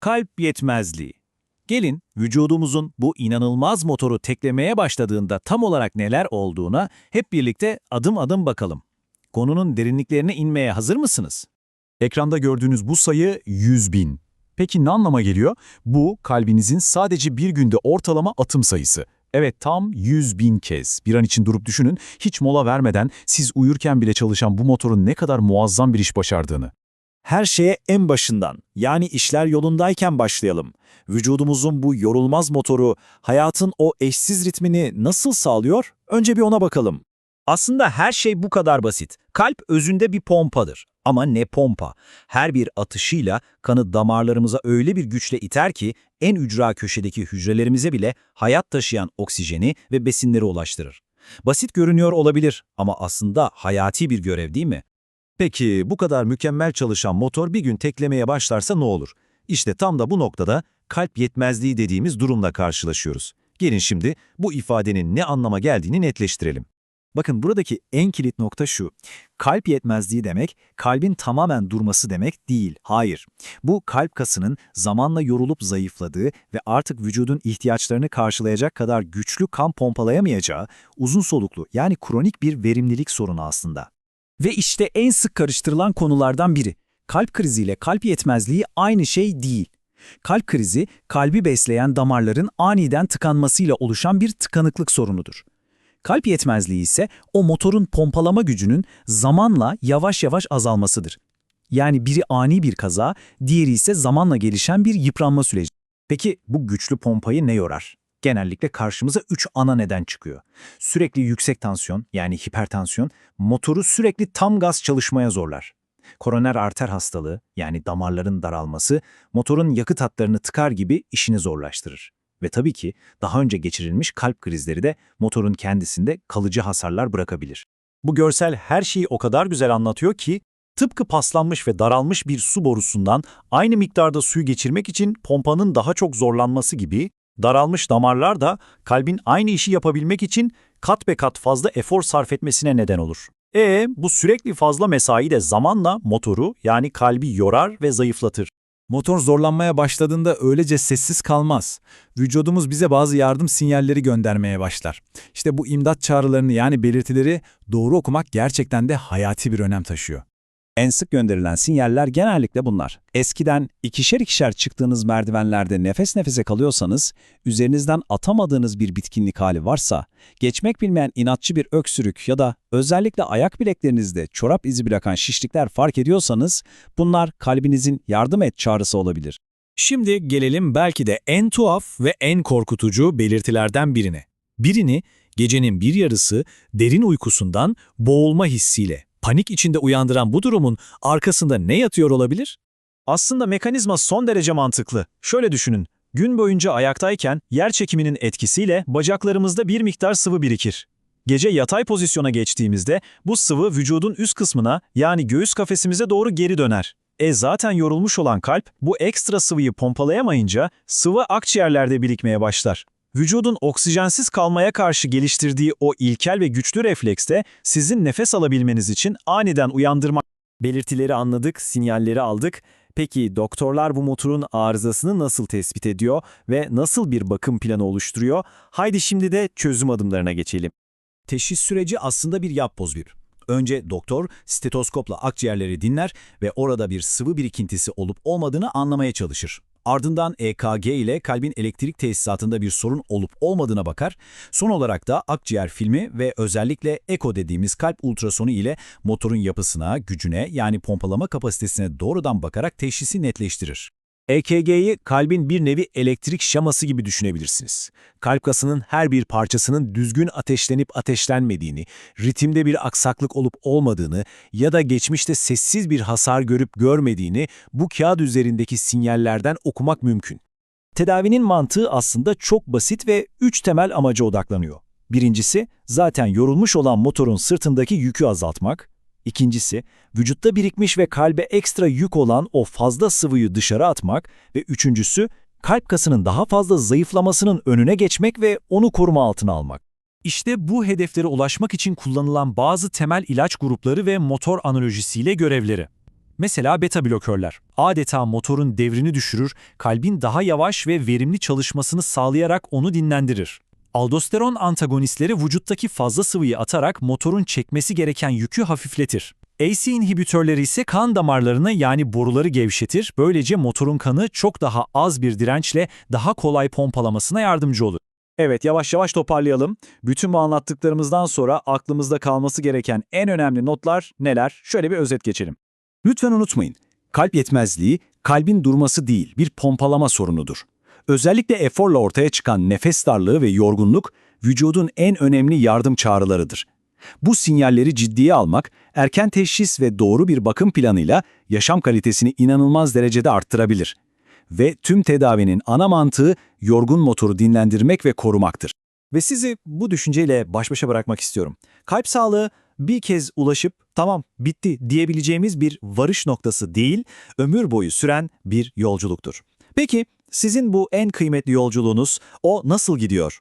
Kalp yetmezliği. Gelin vücudumuzun bu inanılmaz motoru teklemeye başladığında tam olarak neler olduğuna hep birlikte adım adım bakalım. Konunun derinliklerine inmeye hazır mısınız? Ekranda gördüğünüz bu sayı 100 bin. Peki ne anlama geliyor? Bu kalbinizin sadece bir günde ortalama atım sayısı. Evet tam 100 bin kez. Bir an için durup düşünün, hiç mola vermeden siz uyurken bile çalışan bu motorun ne kadar muazzam bir iş başardığını. Her şeye en başından, yani işler yolundayken başlayalım. Vücudumuzun bu yorulmaz motoru, hayatın o eşsiz ritmini nasıl sağlıyor? Önce bir ona bakalım. Aslında her şey bu kadar basit. Kalp özünde bir pompadır. Ama ne pompa? Her bir atışıyla kanı damarlarımıza öyle bir güçle iter ki en ücra köşedeki hücrelerimize bile hayat taşıyan oksijeni ve besinleri ulaştırır. Basit görünüyor olabilir ama aslında hayati bir görev değil mi? Peki bu kadar mükemmel çalışan motor bir gün teklemeye başlarsa ne olur? İşte tam da bu noktada kalp yetmezliği dediğimiz durumla karşılaşıyoruz. Gelin şimdi bu ifadenin ne anlama geldiğini netleştirelim. Bakın buradaki en kilit nokta şu. Kalp yetmezliği demek, kalbin tamamen durması demek değil. Hayır. Bu kalp kasının zamanla yorulup zayıfladığı ve artık vücudun ihtiyaçlarını karşılayacak kadar güçlü kan pompalayamayacağı, uzun soluklu yani kronik bir verimlilik sorunu aslında. Ve işte en sık karıştırılan konulardan biri. Kalp kriziyle kalp yetmezliği aynı şey değil. Kalp krizi, kalbi besleyen damarların aniden tıkanmasıyla oluşan bir tıkanıklık sorunudur. Kalp yetmezliği ise o motorun pompalama gücünün zamanla yavaş yavaş azalmasıdır. Yani biri ani bir kaza, diğeri ise zamanla gelişen bir yıpranma süreci. Peki bu güçlü pompayı ne yorar? Genellikle karşımıza üç ana neden çıkıyor. Sürekli yüksek tansiyon yani hipertansiyon motoru sürekli tam gaz çalışmaya zorlar. Koroner arter hastalığı yani damarların daralması motorun yakıt hatlarını tıkar gibi işini zorlaştırır. Ve tabii ki daha önce geçirilmiş kalp krizleri de motorun kendisinde kalıcı hasarlar bırakabilir. Bu görsel her şeyi o kadar güzel anlatıyor ki, tıpkı paslanmış ve daralmış bir su borusundan aynı miktarda suyu geçirmek için pompanın daha çok zorlanması gibi, daralmış damarlar da kalbin aynı işi yapabilmek için kat be kat fazla efor sarf etmesine neden olur. E bu sürekli fazla mesai de zamanla motoru yani kalbi yorar ve zayıflatır. Motor zorlanmaya başladığında öylece sessiz kalmaz. Vücudumuz bize bazı yardım sinyalleri göndermeye başlar. İşte bu imdat çağrılarını yani belirtileri doğru okumak gerçekten de hayati bir önem taşıyor. En sık gönderilen sinyaller genellikle bunlar. Eskiden ikişer ikişer çıktığınız merdivenlerde nefes nefese kalıyorsanız, üzerinizden atamadığınız bir bitkinlik hali varsa, geçmek bilmeyen inatçı bir öksürük ya da özellikle ayak bileklerinizde çorap izi bırakan şişlikler fark ediyorsanız, bunlar kalbinizin yardım et çağrısı olabilir. Şimdi gelelim belki de en tuhaf ve en korkutucu belirtilerden birine. Birini gecenin bir yarısı derin uykusundan boğulma hissiyle, panik içinde uyandıran bu durumun arkasında ne yatıyor olabilir? Aslında mekanizma son derece mantıklı. Şöyle düşünün. Gün boyunca ayaktayken yer çekiminin etkisiyle bacaklarımızda bir miktar sıvı birikir. Gece yatay pozisyona geçtiğimizde bu sıvı vücudun üst kısmına yani göğüs kafesimize doğru geri döner. E zaten yorulmuş olan kalp bu ekstra sıvıyı pompalayamayınca sıvı akciğerlerde birikmeye başlar. Vücudun oksijensiz kalmaya karşı geliştirdiği o ilkel ve güçlü reflekste sizin nefes alabilmeniz için aniden uyandırmak. Belirtileri anladık, sinyalleri aldık. Peki doktorlar bu motorun arızasını nasıl tespit ediyor ve nasıl bir bakım planı oluşturuyor? Haydi şimdi de çözüm adımlarına geçelim. Teşhis süreci aslında bir yapboz bir. Önce doktor stetoskopla akciğerleri dinler ve orada bir sıvı birikintisi olup olmadığını anlamaya çalışır. Ardından EKG ile kalbin elektrik tesisatında bir sorun olup olmadığına bakar. Son olarak da akciğer filmi ve özellikle eko dediğimiz kalp ultrasonu ile motorun yapısına, gücüne yani pompalama kapasitesine doğrudan bakarak teşhisi netleştirir. EKG'yi kalbin bir nevi elektrik şaması gibi düşünebilirsiniz. Kalp kasının her bir parçasının düzgün ateşlenip ateşlenmediğini, ritimde bir aksaklık olup olmadığını ya da geçmişte sessiz bir hasar görüp görmediğini bu kağıt üzerindeki sinyallerden okumak mümkün. Tedavinin mantığı aslında çok basit ve üç temel amaca odaklanıyor. Birincisi, zaten yorulmuş olan motorun sırtındaki yükü azaltmak. İkincisi, vücutta birikmiş ve kalbe ekstra yük olan o fazla sıvıyı dışarı atmak ve üçüncüsü, kalp kasının daha fazla zayıflamasının önüne geçmek ve onu koruma altına almak. İşte bu hedeflere ulaşmak için kullanılan bazı temel ilaç grupları ve motor analojisiyle görevleri. Mesela beta blokörler. Adeta motorun devrini düşürür, kalbin daha yavaş ve verimli çalışmasını sağlayarak onu dinlendirir. Aldosteron antagonistleri vücuttaki fazla sıvıyı atarak motorun çekmesi gereken yükü hafifletir. AC inhibitörleri ise kan damarlarını yani boruları gevşetir, böylece motorun kanı çok daha az bir dirençle daha kolay pompalamasına yardımcı olur. Evet, yavaş yavaş toparlayalım. Bütün bu anlattıklarımızdan sonra aklımızda kalması gereken en önemli notlar neler? Şöyle bir özet geçelim. Lütfen unutmayın, kalp yetmezliği kalbin durması değil, bir pompalama sorunudur. Özellikle eforla ortaya çıkan nefes darlığı ve yorgunluk vücudun en önemli yardım çağrılarıdır. Bu sinyalleri ciddiye almak, erken teşhis ve doğru bir bakım planıyla yaşam kalitesini inanılmaz derecede arttırabilir. Ve tüm tedavinin ana mantığı yorgun motoru dinlendirmek ve korumaktır. Ve sizi bu düşünceyle baş başa bırakmak istiyorum. Kalp sağlığı bir kez ulaşıp tamam bitti diyebileceğimiz bir varış noktası değil, ömür boyu süren bir yolculuktur. Peki sizin bu en kıymetli yolculuğunuz o nasıl gidiyor?